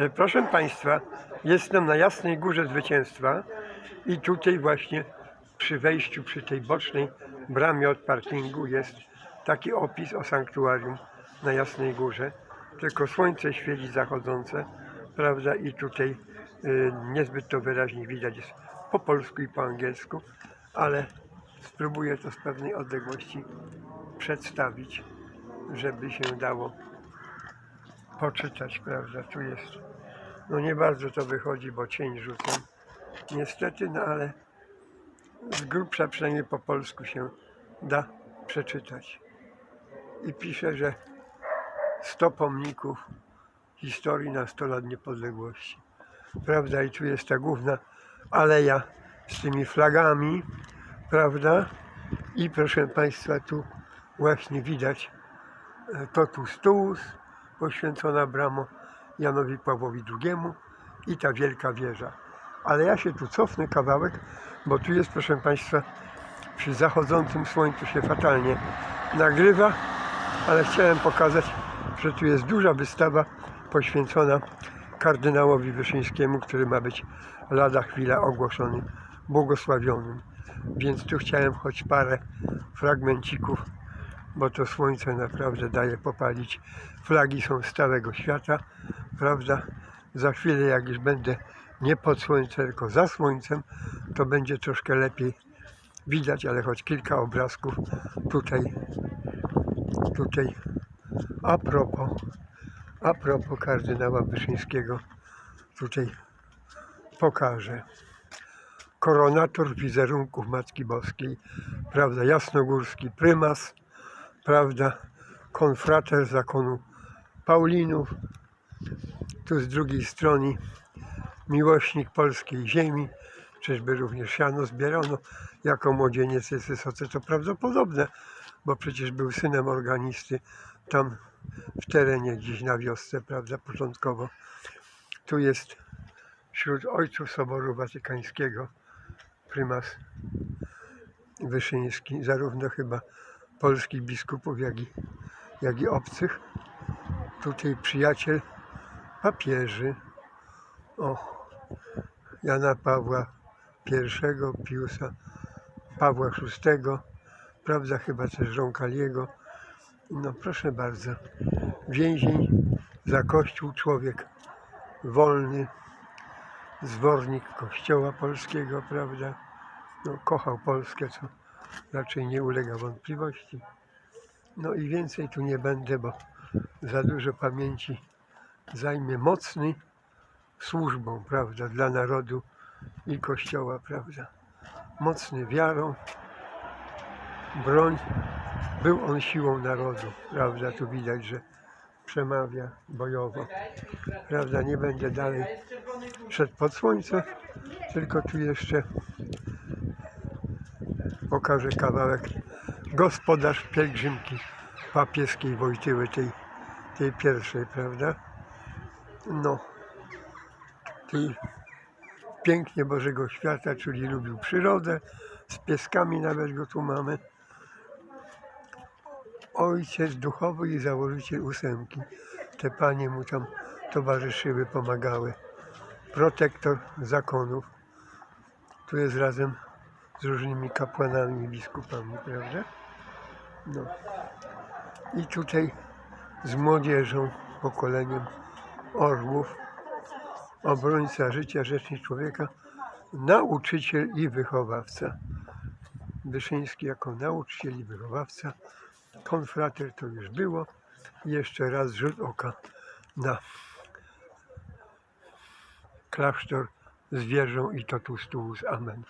E, Proszę Państwa, jestem na Jasnej Górze Zwycięstwa i tutaj właśnie przy wejściu, przy tej bocznej bramie od parkingu jest taki opis o sanktuarium na Jasnej Górze. Tylko słońce świeci zachodzące, prawda, i tutaj y, niezbyt to wyraźnie widać jest po polsku i po angielsku, ale spróbuję to z pewnej odległości przedstawić, żeby się dało poczytać, prawda? Tu jest. No nie bardzo to wychodzi, bo cień rzucam. Niestety, no ale z grubsza przynajmniej po polsku się da przeczytać. I pisze, że 100 pomników historii na 100 lat niepodległości. Prawda? I tu jest ta główna aleja z tymi flagami, prawda? I proszę Państwa, tu właśnie widać e, totus tuus, poświęcona bramo Janowi Pawłowi II i ta wielka wieża. Ale ja się tu cofnę kawałek, bo tu jest, proszę Państwa, przy zachodzącym słońcu się fatalnie nagrywa, ale chciałem pokazać, że tu jest duża wystawa poświęcona kardynałowi Wyszyńskiemu, który ma być lada chwila ogłoszony błogosławionym. Więc tu chciałem choć parę fragmencików bo to słońce naprawdę daje popalić. Flagi są z całego świata, prawda? Za chwilę, jak już będę nie pod słońcem, tylko za słońcem, to będzie troszkę lepiej widać, ale choć kilka obrazków tutaj, tutaj a propos, a propos kardynała Wyszyńskiego tutaj pokażę. Koronator wizerunków Matki Boskiej, prawda, jasnogórski prymas, prawda, konfrater zakonu Paulinów, tu z drugiej strony miłośnik polskiej ziemi, czyżby również siano zbierano, jako młodzieniec jest wysoce to prawdopodobne, bo przecież był synem organisty tam w terenie gdzieś na wiosce, prawda, początkowo. Tu jest wśród ojców Soboru Watykańskiego prymas Wyszyński, zarówno chyba polskich biskupów, jak i, jak i obcych. Tutaj przyjaciel papieży, o, Jana Pawła I, Piusa, Pawła VI, prawda, chyba też Roncalliego. No proszę bardzo, więzień za Kościół, człowiek wolny, zwornik Kościoła Polskiego, prawda, no, kochał Polskę, co raczej nie ulega wątpliwości. No i więcej tu nie będę, bo za dużo pamięci zajmie mocny służbą, prawda, dla narodu i Kościoła, prawda. Mocny wiarą, broń, był on siłą narodu, prawda, tu widać, że przemawia bojowo, prawda, nie będę dalej szedł pod słońce, tylko tu jeszcze pokażę kawałek gospodarz pielgrzymki papieskiej Wojtyły, tej, tej pierwszej, prawda? No, tej pięknie Bożego Świata, czyli lubił przyrodę, z pieskami nawet go tu mamy. Ojciec duchowy i założyciel ósemki. Te panie mu tam towarzyszyły, pomagały. Protektor zakonów. Tu jest razem z różnymi kapłanami biskupami, prawda? No. I tutaj z młodzieżą, pokoleniem orłów, obrońca życia, rzecznik człowieka, nauczyciel i wychowawca. Wyszyński jako nauczyciel i wychowawca, konfrater to już było. Jeszcze raz rzut oka na klasztor z wieżą i totus tuus. Amen.